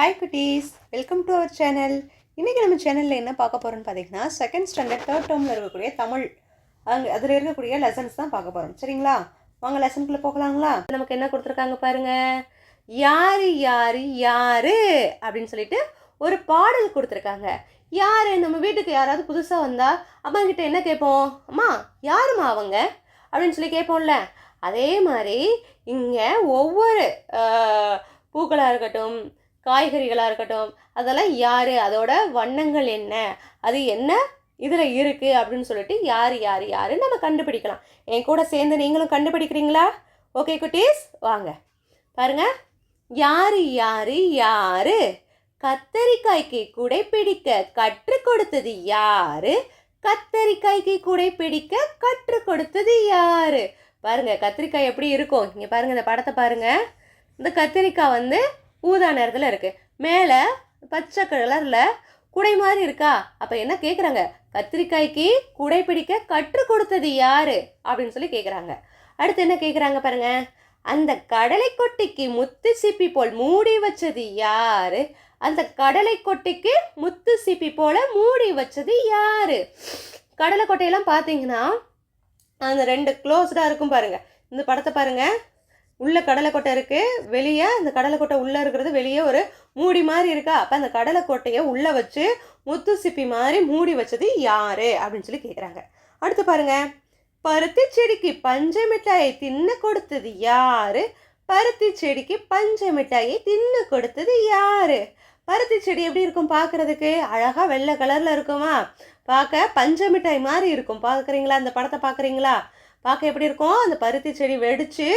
Hi குட்டீஸ். Welcome to our channel இன்றைக்கி நம்ம சேனலில் என்ன பார்க்க போகிறோம்னு பார்த்தீங்கன்னா செகண்ட் ஸ்டாண்டர்ட் தேர்ட் டேர்மில் இருக்கக்கூடிய தமிழ் அங்கே அதில் இருக்கக்கூடிய லெசன்ஸ் தான் பார்க்க போகிறோம் சரிங்களா? வாங்க லெசனுக்குள்ளே போகலாங்களா? நமக்கு என்ன கொடுத்துருக்காங்க பாருங்கள் யாரு யாரு யாரு? அப்படின்னு சொல்லிட்டு ஒரு பாடல் கொடுத்துருக்காங்க. யார்? நம்ம வீட்டுக்கு யாராவது புதுசாக வந்தால் அம்மா கிட்ட என்ன கேட்போம்? அம்மா யாரும்மா அவங்க? அப்படின்னு சொல்லி கேட்போம்ல. அதே மாதிரி இங்கே ஒவ்வொரு பூக்களாக இருக்கட்டும் காய்கறிகளாக இருக்கட்டும் அதெல்லாம் யார்? அதோட வண்ணங்கள் என்ன? அது என்ன இதில் இருக்குது அப்படின்னு சொல்லிட்டு யார் யார் யார் நம்ம கண்டுபிடிக்கலாம். என் கூட சேர்ந்து நீங்களும் கண்டுபிடிக்கிறீங்களா? ஓகே குட்டீஸ் வாங்க. பாருங்கள் யார் யார் யார்? கத்தரிக்காய்க்கு குடை பிடிக்க கற்றுக் கொடுத்தது யார்? கத்தரிக்காய்க்கு குடை பிடிக்க கற்றுக் கொடுத்தது யார்? பாருங்க கத்திரிக்காய் எப்படி இருக்கும்? இங்கே பாருங்கள் இந்த படத்தை பாருங்கள் இந்த கத்திரிக்காய் வந்து ஊதா நேரத்தில் இருக்குது மேலே பச்சை கலரில் குடை மாதிரி இருக்கா? அப்போ என்ன கேட்குறாங்க கத்திரிக்காய்க்கு குடை பிடிக்க கற்றுக் கொடுத்தது யாரு? அப்படின்னு சொல்லி கேட்குறாங்க அடுத்து என்ன கேட்குறாங்க பாருங்க. அந்த கடலை கொட்டிக்கு முத்து சிப்பி போல் மூடி வச்சது யாரு? அந்த கடலை கொட்டிக்கு முத்து சிப்பி போல மூடி வச்சது யாரு? கடலை கொட்டையெல்லாம் பார்த்தீங்கன்னா அந்த ரெண்டு க்ளோஸ்டாக இருக்கும் பாருங்க. இந்த படத்தை பாருங்கள் உள்ளே கடலை கொட்டை வெளியே அந்த கடலை கொட்டை இருக்கிறது. வெளியே ஒரு மூடி மாதிரி இருக்கா? அப்போ அந்த கடலை கொட்டையை வச்சு முத்து சிப்பி மாதிரி மூடி வச்சது யார்? அப்படின்னு சொல்லி கேட்குறாங்க அடுத்து பாருங்கள் பருத்தி செடிக்கு பஞ்ச மிட்டாயை தின்ன கொடுத்தது யார்? பருத்தி செடிக்கு பஞ்ச மிட்டாயை தின்ன கொடுத்தது யார்? பருத்தி செடி எப்படி இருக்கும் பார்க்குறதுக்கு அழகாக வெள்ளை கலரில் இருக்குமா? பார்க்க பஞ்ச மிட்டாய் மாதிரி இருக்கும். பார்க்குறீங்களா அந்த படத்தை பார்க்குறீங்களா பார்க்க எப்படி இருக்கும்? அந்த பருத்தி செடி வெடித்து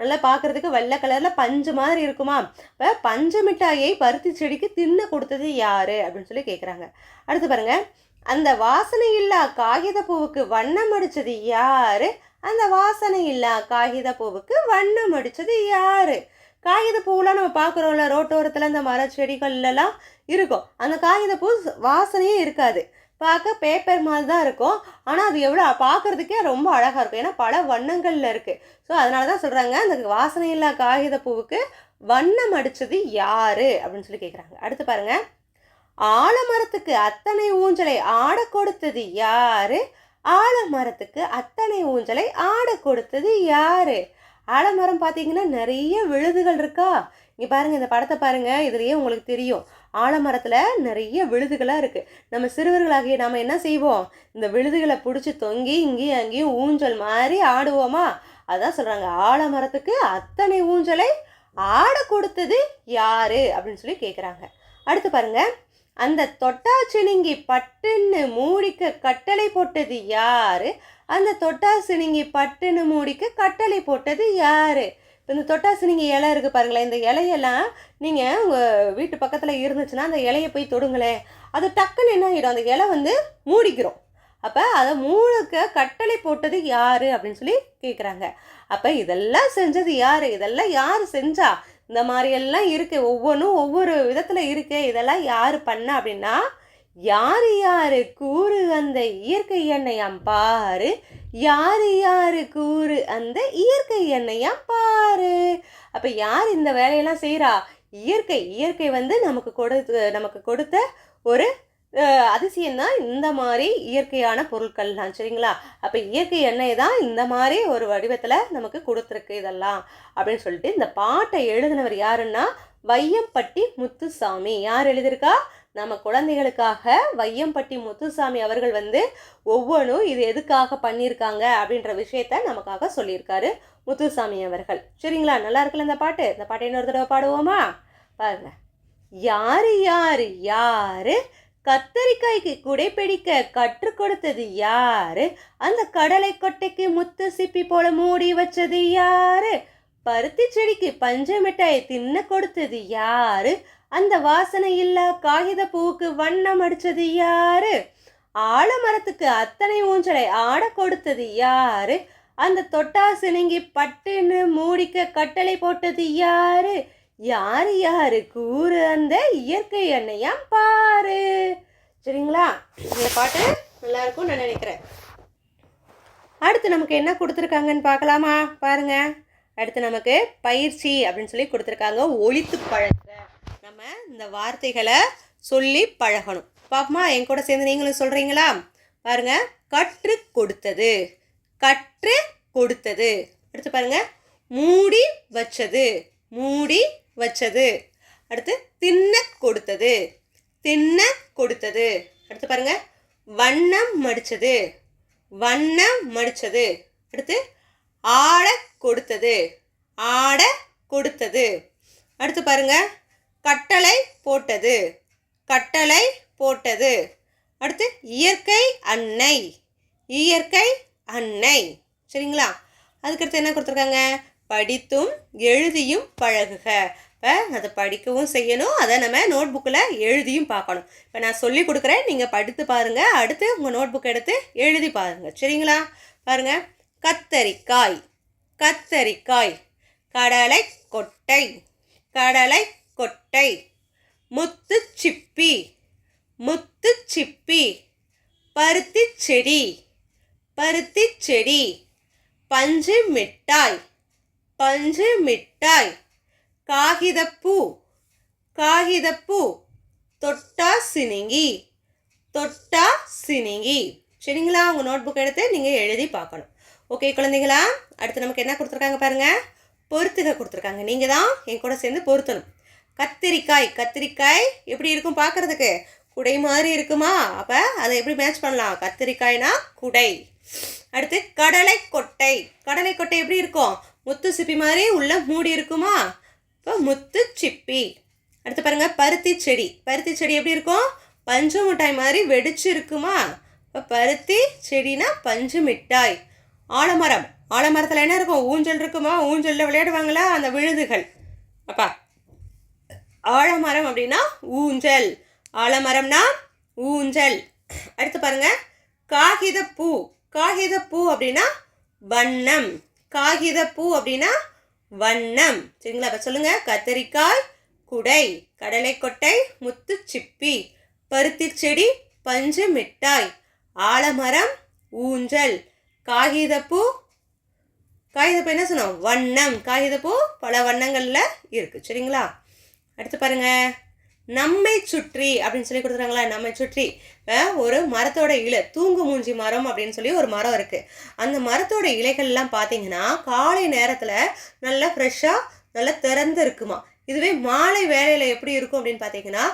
நல்லா பார்க்கறதுக்கு வெள்ளை கலரில் பஞ்சு மாதிரி இருக்குமா? இப்போ பஞ்சு மிட்டாயை பருத்தி செடிக்கு தின்ன கொடுத்தது யாரு? அப்படின்னு சொல்லி கேட்குறாங்க அடுத்து பாருங்க. அந்த வாசனை இல்லா காகித பூவுக்கு வண்ணம் அடித்தது யாரு? அந்த வாசனை இல்லா காகித பூவுக்கு வண்ணம் அடித்தது யாரு? காகித பூவெலாம் நம்ம பார்க்குறோம்ல ரோட்டோரத்தில் அந்த மர செடிகள்லாம் இருக்கும். அந்த காகித பூ வாசனையே இருக்காது. பார்க்க பேப்பர் மாதிரி தான் இருக்கும். ஆனால் அது எவ்வளோ பார்க்கறதுக்கே ரொம்ப அழகாக இருக்கும். ஏன்னா பல வண்ணங்களில் இருக்குது ஸோ அதனால தான் சொல்கிறாங்க அந்த வாசனை இல்லா காகித பூவுக்கு வண்ணம் அடிச்சது யாரு? அப்படின்னு சொல்லி கேட்குறாங்க அடுத்து பாருங்கள் ஆலமரத்துக்கு அத்தனை ஊஞ்சலை ஆட கொடுத்தது யாரு? ஆலமரத்துக்கு அத்தனை ஊஞ்சலை ஆட கொடுத்தது யாரு? ஆலமரம் பார்த்தீங்கன்னா நிறைய விழுதுகள் இருக்கா? இங்கே பாருங்கள் இந்த படத்தை பாருங்கள் இதுலேயே உங்களுக்கு தெரியும். ஆலமரத்தில் நிறைய விழுதுகளாக இருக்குது நம்ம சிறுவர்களாகிய நாம் என்ன செய்வோம்? இந்த விழுதுகளை பிடிச்சி தொங்கி இங்கேயும் அங்கேயும் ஊஞ்சல் மாதிரி ஆடுவோமா? அதான் சொல்கிறாங்க ஆலமரத்துக்கு அத்தனை ஊஞ்சலை ஆட கொடுத்தது யாரு? அப்படின்னு சொல்லி கேட்குறாங்க அடுத்து பாருங்க. அந்த தொட்டாச்சினிங்கி பட்டுன்னு மூடிக்க கட்டளை போட்டது யாரு? அந்த தொட்டாசினிங்கி பட்டுன்னு மூடிக்க கட்டளை போட்டது யாரு? இந்த தொட்டாசினிங்கி இலை இருக்குது பாருங்களேன் இந்த இலையெல்லாம் நீங்கள் உங்கள் வீட்டு பக்கத்தில் இருந்துச்சுன்னா அந்த இலையை போய் தொடுங்களேன் அது டக்குன்னு என்ன ஆகிடும் அந்த இலை வந்து மூடிக்கிறோம் அப்போ அதை மூணுக்க கட்டளை போட்டது யார் அப்படின்னு சொல்லி கேட்குறாங்க அப்போ இதெல்லாம் செஞ்சது யார்? இதெல்லாம் யார் செஞ்சா? இந்த மாதிரியெல்லாம் இருக்குது ஒவ்வொன்றும் ஒவ்வொரு விதத்தில் இருக்கு. இதெல்லாம் யார் பண்ண அப்படின்னா யாரு யாரு கூறு அந்த இயற்கை எண்ணெயாம் பாரு? யாரு யாரு கூறு அந்த இயற்கை எண்ணெயாம் பாரு? அப்ப யார் இந்த வேலையெல்லாம் செய்கிறா இயற்கை இயற்கை வந்து நமக்கு கொடுத்து நமக்கு கொடுத்த ஒரு அஹ், அதிசயம்தான் இந்த மாதிரி இயற்கையான பொருட்கள்லாம் சரிங்களா? அப்போ இயற்கை எண்ணெய் தான் இந்த மாதிரி ஒரு வடிவத்தில் நமக்கு கொடுத்துருக்கு இதெல்லாம். அப்படின்னு சொல்லிட்டு இந்த பாட்டை எழுதினவர் யாருன்னா வையம்பட்டி முத்துசாமி. யார் எழுதியிருக்கா? நம்ம குழந்தைகளுக்காக வையம்பட்டி முத்துசாமி அவர்கள் வந்து ஒவ்வொன்றும் இது எதுக்காக பண்ணியிருக்காங்க அப்படின்ற விஷயத்த நமக்காக சொல்லியிருக்காரு முத்துசாமி அவர்கள். சரிங்களா? நல்லா இருக்குல்ல இந்த பாட்டு? இந்த பாட்டை இன்னொரு தடவை பாடுவோமா? பாருங்க. யாரு யாரு யாரு? கத்தரிக்காய்க்கு குடைப்பிடிக்க கற்றுக் கொடுத்தது யாரு? அந்த கடலை கொட்டைக்கு முத்து சிப்பி போல மூடி வச்சது யாரு? பருத்தி செடிக்கு பஞ்ச மிட்டாயை தின்ன கொடுத்தது யாரு? அந்த வாசனை இல்லா காகித பூவுக்கு வண்ணம் அடிச்சது யாரு? ஆலமரத்துக்கு அத்தனை ஊஞ்சலை ஆட கொடுத்தது யாரு? அந்த தொட்டாசினிங்கி பட்டுன்னு மூடிக்க கட்டளை போட்டது யாரு? யாரு யாரு? கூறு அந்த இயற்கை எண்ணெயாம் பாரு. சரிங்களா? இந்த பாட்டு நல்லா இருக்கும்னு நான் நினைக்கிறேன். அடுத்து நமக்கு என்ன கொடுத்துருக்காங்கன்னு பார்க்கலாமா? பாருங்க. அடுத்து நமக்கு பயிற்சி அப்படின்னு சொல்லி கொடுத்துருக்காங்க. ஒழித்து பழம். நம்ம இந்த வார்த்தைகளை சொல்லி பழகணும். பாப்பமா என் கூட சேர்ந்து நீங்களும் சொல்கிறீங்களா பாருங்க கற்று கொடுத்தது. கற்று கொடுத்தது. அடுத்து பாருங்க மூடி வச்சது. மூடி வச்சது. அடுத்து தின்ன கொடுத்தது. தின்ன கொடுத்தது. அடுத்து பாருங்க வண்ணம் மடித்தது வண்ணம் மடித்தது அடுத்து ஆட கொடுத்தது. ஆட கொடுத்தது. அடுத்து பாருங்கள் கட்டளை போட்டது. கட்டளை போட்டது. அடுத்து இயற்கை அன்னை. இயற்கை அன்னை. சரிங்களா? அதுக்கடுத்து என்ன கொடுத்துருக்காங்க? படித்தும் எழுதியும் பழகுக. இப்போ அதை படிக்கவும் செய்யணும். அதை நம்ம நோட் புக்கில் எழுதியும் பார்க்கணும். இப்போ நான் சொல்லி கொடுக்குறேன். நீங்கள் படித்து பாருங்கள் அடுத்து உங்கள் நோட் புக் எடுத்து எழுதி பாருங்கள் சரிங்களா? பாருங்கள் கத்தரிக்காய். கத்தரிக்காய். கடலை கொட்டை. கடலை கொட்டை. முத்து சிப்பி. முத்து சிப்பி. பருத்தி செடி. பருத்தி செடி. பஞ்சு மிட்டாய். பஞ்சு மிட்டாய். காகிதப்பூ. காகிதப்பூ. தொட்டா சினிங்கி. தொட்டா சினிங்கி. சரிங்களா? உங்கள் நோட் புக் எடுத்து நீங்கள் எழுதி பார்க்கணும். ஓகே குழந்தைங்களா அடுத்து நமக்கு என்ன கொடுத்துருக்காங்க பாருங்கள் பொறுத்துக கொடுத்துருக்காங்க. நீங்கள் தான் என் கூட சேர்ந்து பொருத்தணும். கத்திரிக்காய் கத்திரிக்காய் எப்படி இருக்கும் பார்க்குறதுக்கு? குடை மாதிரி இருக்குமா? அப்போ அதை எப்படி மேட்ச் பண்ணலாம்? கத்திரிக்காய்னா குடை. அடுத்து கடலை கொட்டை கடலை கொட்டை எப்படி இருக்கும்? முத்து சிப்பி மாதிரி உள்ள மூடி இருக்குமா? இப்போ முத்து சிப்பி. அடுத்து பாருங்க பருத்தி செடி. பருத்தி செடி எப்படி இருக்கும்? பஞ்சு மிட்டாய் மாதிரி வெடிச்சு இருக்குமா? இப்போ பருத்தி செடினா பஞ்சு மிட்டாய். ஆலமரம். ஆலமரத்தில் என்ன இருக்கும்? ஊஞ்சல் இருக்குமா? ஊஞ்சலில் விளையாடுவாங்களா? அந்த விழுதுகள். அப்பா ஆலமரம் அப்படின்னா ஊஞ்சல். ஆலமரம்னா ஊஞ்சல். அடுத்து பாருங்க. காகிதப்பூ. காகிதப்பூ அப்படின்னா வண்ணம். காகிதப்பூ அப்படின்னா வண்ணம். சரிங்களா? இப்போ சொல்லுங்க. கத்தரிக்காய் குடை கடலைக்கொட்டை முத்து சிப்பி பருத்தி செடி பஞ்சு மிட்டாய் ஆலமரம் ஊஞ்சல். காகிதப்பூ காகிதப்பூ என்ன சொன்னோம்? வண்ணம். காகிதப்பூ பல வண்ணங்களில் இருக்குது சரிங்களா? அடுத்து பாருங்க. நம்மை சுற்றி அப்படின்னு சொல்லி கொடுத்துருக்காங்களா நம்மை சுற்றி. ஒரு மரத்தோட இலை தூங்கு மூஞ்சி மரம் அப்படின்னு சொல்லி ஒரு மரம் இருக்குது அந்த மரத்தோட இலைகள்லாம் பார்த்தீங்கன்னா காலை நேரத்தில் நல்லா ஃப்ரெஷ்ஷாக நல்லா திறந்து இருக்குமா இதுவே மாலை வேலையில் எப்படி இருக்கும் அப்படின்னு பார்த்தீங்கன்னா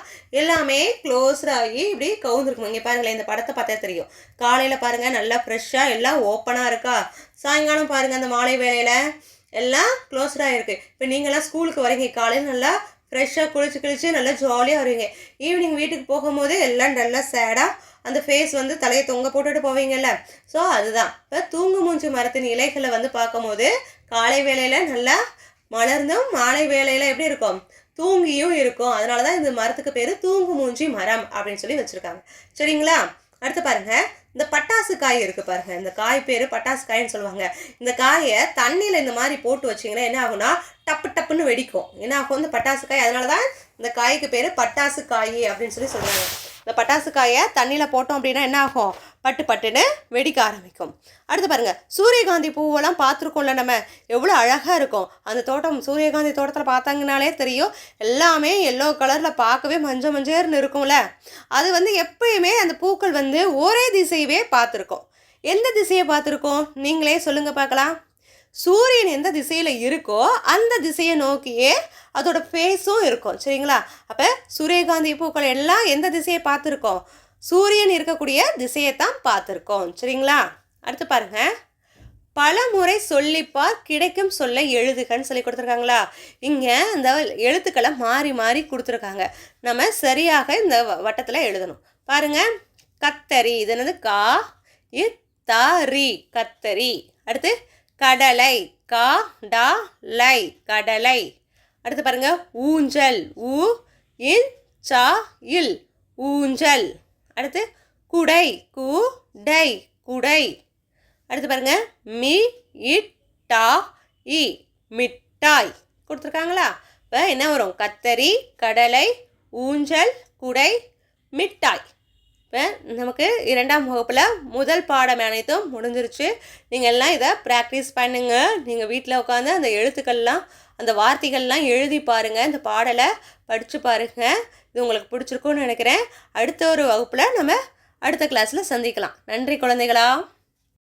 எல்லாமே க்ளோஸ்டாகி இப்படி கவுந்துருக்கும்? இங்கே பாருங்களேன் இந்த படத்தை பார்த்தா தெரியும். காலையில் பாருங்கள் நல்லா ஃப்ரெஷ்ஷாக எல்லாம் ஓப்பனாக இருக்கா? சாயங்காலம் பாருங்கள் அந்த மாலை வேலையில் எல்லாம் க்ளோஸ்டாக இருக்குது இப்போ நீங்களாம் ஸ்கூலுக்கு வரீங்க காலையில் நல்லா ஃப்ரெஷ்ஷாக குளிச்சு குளிச்சு நல்லா ஜாலியாக வருவீங்க. ஈவினிங் வீட்டுக்கு போகும்போது எல்லாம் நல்லா சேடாக அந்த ஃபேஸ் வந்து தலையை தொங்க போட்டுட்டு போவீங்கல்ல. ஸோ அதுதான். இப்போ தூங்கு மூஞ்சி மரத்தின் இலைகளை வந்து பார்க்கும்போது காலை வேலையில் நல்லா மலர்ந்தும் மாலை வேலையில் எப்படி இருக்கும்? தூங்கியும் இருக்கும். அதனால தான் இந்த மரத்துக்கு பேர் தூங்கு மூஞ்சி மரம் அப்படின்னு சொல்லி வச்சுருக்காங்க. சரிங்களா? அடுத்து பாருங்கள் இந்த பட்டாசு காய் இருக்குது பாருங்க இந்த காய் பேர் பட்டாசு காய்ன்னு சொல்லுவாங்க. இந்த காயை தண்ணியில் இந்த மாதிரி போட்டு வச்சிங்கன்னா என்ன ஆகும்னா டப்பு டப்புன்னு வெடிக்கும். என்ன ஆகும்? இந்த பட்டாசு காய் அதனால தான் இந்த காய்க்கு பேர் பட்டாசு காய் அப்படின்னு சொல்லி சொல்கிறாங்க இந்த பட்டாசு காயை தண்ணியில் போட்டோம் அப்படின்னா என்ன ஆகும்? பட்டு பட்டுன்னு வெடிக்க ஆரம்பிக்கும். அடுத்து பாருங்கள் சூரியகாந்தி பூவெல்லாம் பார்த்துருக்கோம்ல நம்ம. எவ்வளோ அழகாக இருக்கும். அந்த தோட்டம் சூரியகாந்தி தோட்டத்தில் பார்த்தாங்கனாலே தெரியும். எல்லாமே எல்லோ கலரில் பார்க்கவே மஞ்சள் மஞ்சள்னு இருக்கும்ல. அது வந்து எப்பயுமே அந்த பூக்கள் வந்து ஒரே திசையவே பார்த்துருக்கோம். எந்த திசையை பார்த்துருக்கோம்? நீங்களே சொல்லுங்கள் பார்க்கலாம். சூரியன் எந்த திசையில் இருக்கோ அந்த திசையை நோக்கியே அதோட ஃபேஸும் இருக்கும். சரிங்களா? அப்போ சூரியகாந்தி பூக்கள் எல்லாம் எந்த திசையை பார்த்துருக்கோம்? சூரியன் இருக்கக்கூடிய திசையை தான் பார்த்துருக்கோம். சரிங்களா? அடுத்து பாருங்கள் பல முறை சொல்லிப்பார் கிடைக்கும் சொல்ல எழுதுகன்னு சொல்லி கொடுத்துருக்காங்களா? இங்கே இந்த எழுத்துக்களை மாறி மாறி கொடுத்துருக்காங்க. நம்ம சரியாக இந்த வட்டத்தில் எழுதணும். பாருங்கள் கத்தரி இது என்னது? கா இ தரி கத்தரி. அடுத்து கடலை. கா டா லை கடலை. அடுத்து பாருங்க. ஊஞ்சல். ஊ இன் சா இல். ஊஞ்சல். அடுத்து குடை. கு டை குடை. அடுத்து பாருங்க. மி இட் டா இ மிட்டாய். கொடுத்துருக்காங்களா? இப்போ என்ன வரும்? கத்தரி கடலை ஊஞ்சல் குடை மிட்டாய். இப்போ நமக்கு இரண்டாம் வகுப்பில் முதல் பாடம் அனைத்தும் முடிஞ்சிருச்சு. நீங்கள் எல்லாம் இதை ப்ராக்டிஸ் பண்ணுங்கள் நீங்கள் வீட்டில் உட்காந்து அந்த எழுத்துக்கள்லாம் அந்த வார்த்தைகள்லாம் எழுதி பாருங்கள் இந்த பாடலை படித்து பாருங்கள் இது உங்களுக்கு பிடிச்சிருக்கும்னு நினைக்கிறேன். அடுத்த ஒரு வகுப்பில் நம்ம அடுத்த கிளாஸில் சந்திக்கலாம். நன்றி குழந்தைகளா.